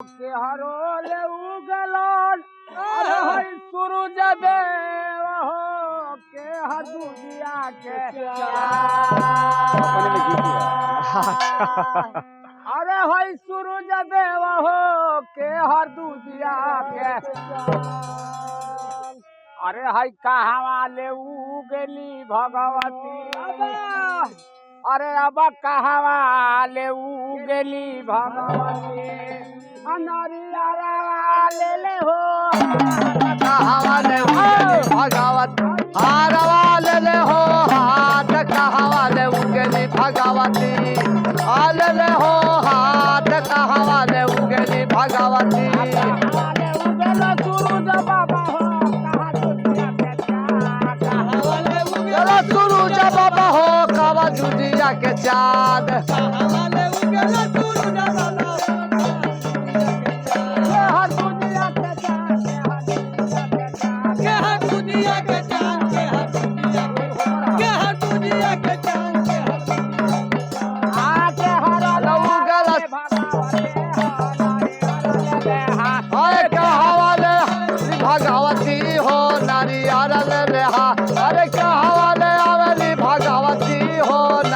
के हरोले उगलन अरे हई सूरज देव हो के हदुदिया के अरे हई सूरज देव हो के हदुदिया के। अरे हई कहवा ले उगली भगवती। अरे अब कहवा ले उगली भगवती। अनरिया ले ले हो कहावाले भगवत हारवाले हो हाथ कहावाले उगली भगवती आले हो हाथ कहावाले उगली भगवती कहवाले उगल सूरज बाबा हो कहा दुनिया के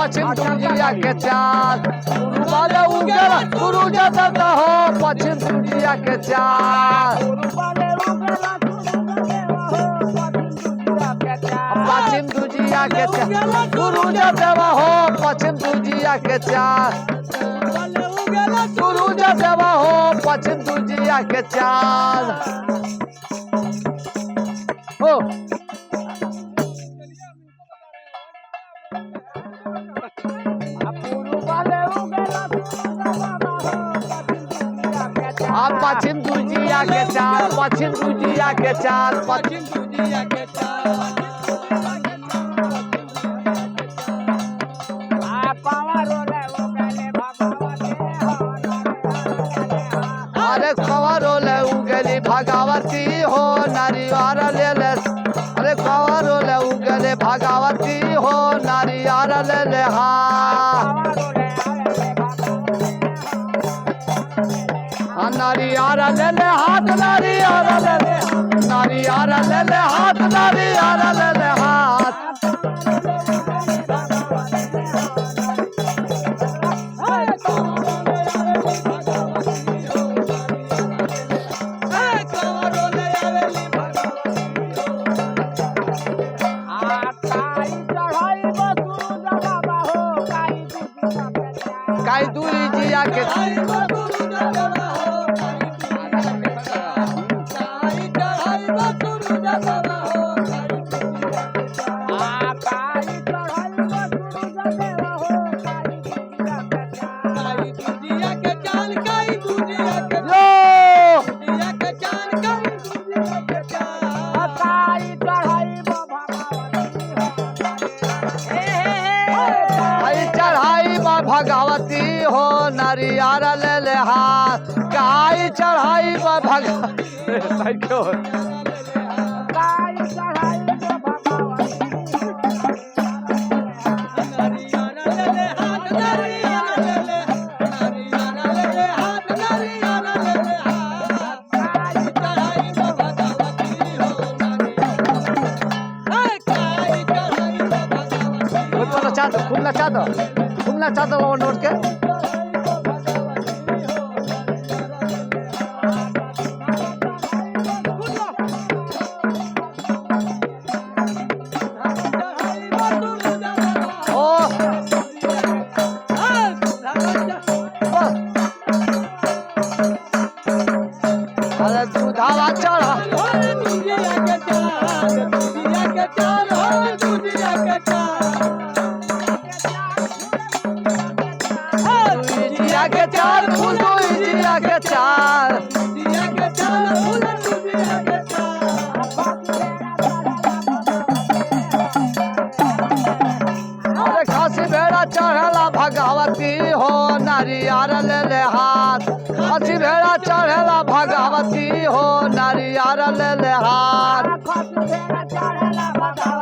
पश्चिम दुनिया के चाँद गुरु बाले उगल सूरज दादा हो, पश्चिम दुनिया के चाँद पश्चिम दुनिया के चाँद सूरज देवा हो, पश्चिम दुनिया के चाँद सूरज देवा हो, पश्चिम दुनिया के चाँद हो आप पश्चिम दुनिया के चाँद पश्चिम दुनिया के चाँद पश्चिम अरे कवरो ले उगली भगवती हो नारियार ले ले अरे कवरो ले उगले भगवती हो नारियार ले ले हा हाँ, नारियार ले ले हाथ नारियार ले ले। नारियार ले ले हाथ नारियार ले ले हाथ। काई दूरी जिया के भगवती हो नारियार ले ले हाथ काई चढ़ाई भगवती खूब नचा दो खूब नचा दो खूब नचा दो नोट के भगवती हो नारियार ले, ले हाथ। खसी भेड़ा चढ़ेला भगवती हो नारियार ले ले हाथ खस फेरा चढ़ला भगवती हो नारियल